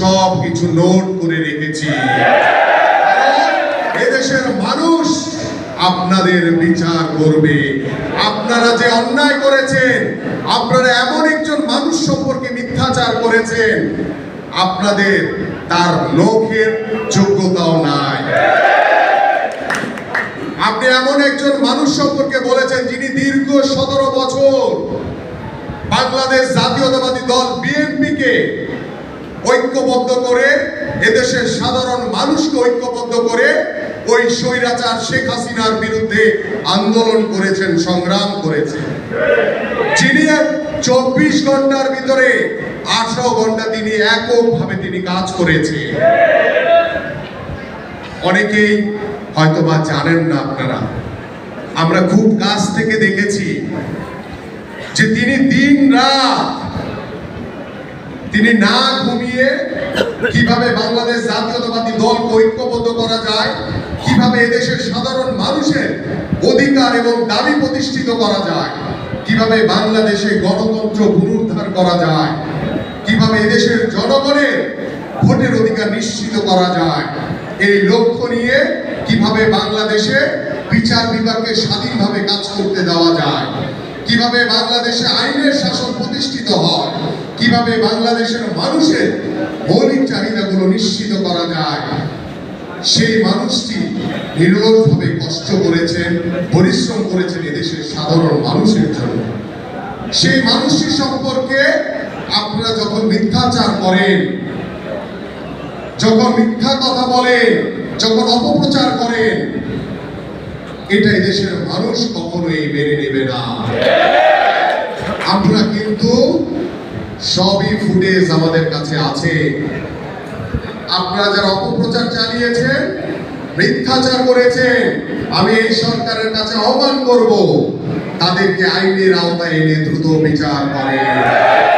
সব কিছু নোট করে রেখেছি। এদেশের মানুষ আপনাদের বিচার করবে। আপনারা যে অন্যায় করেছেন, আপনারা এমন একজন মানুষ সম্পর্কে মিথ্যাচার করেছেন, আপনাদের তার লোকের যোগ্যতাও নাই। আপনি এমন একজন মানুষ সম্পর্কে বলেছেন যিনি দীর্ঘ সতেরো বছর বাংলাদেশ জাতীয়তাবাদী দল ঐক্যবদ্ধ করে, এদেশের সাধারণ মানুষকে ঐক্যবদ্ধ করে ওই স্বৈরাচার শেখ হাসিনার বিরুদ্ধে আন্দোলন করেছেন, সংগ্রাম করেছেন। যিনি চব্বিশ ঘণ্টার ভিতরে আঠারো ঘণ্টা তিনি এককভাবে তিনি কাজ করেছে অনেকেই হয়তোবা জানেন না আপনারা। আমরা খুব কাছ থেকে দেখেছি যে তিনি দিন রাত তিনি না ঘুমিয়ে কীভাবে বাংলাদেশ জাতীয়তাবাদী দলকে ঐক্যবদ্ধ করা যায়, কীভাবে এদেশের সাধারণ মানুষের অধিকার এবং দাবি প্রতিষ্ঠিত করা যায়, কীভাবে বাংলাদেশে গণতন্ত্র পুনরুদ্ধার করা যায়, কীভাবে এদেশের জনগণের ভোটের অধিকার নিশ্চিত করা যায়, এই লক্ষ্য নিয়ে কীভাবে বাংলাদেশে বিচার বিভাগকে স্বাধীনভাবে কাজ করতে দেওয়া যায়। কীভাবে বাংলাদেশে আইনের শাসন প্রতিষ্ঠিত হয়, কীভাবে বাংলাদেশের মানুষের মৌলিক চাহিদাগুলো নিশ্চিত করা যায়, সেই মানুষটি নিরলসভাবে কষ্ট করেছেন, পরিশ্রম করেছেন এদেশের সাধারণ মানুষের জন্য। সেই মানুষটি সম্পর্কে আপনারা যখন মিথ্যাচার করেন, যখন মিথ্যা কথা বলেন, যখন অপপ্রচার করেন এটা দেশের মানুষ কখনোই মেনে নেবে না। আমরা কিন্তু সবই ফুটেজ আমাদের কাছে আছে। আপনারা যারা অপপ্রচার চালিয়েছেন, মিথ্যাচার করেছেন, আমি এই সরকারের কাছে আহ্বান করব, তাদেরকে আইনের আওতায় এনে দ্রুত বিচার করেন।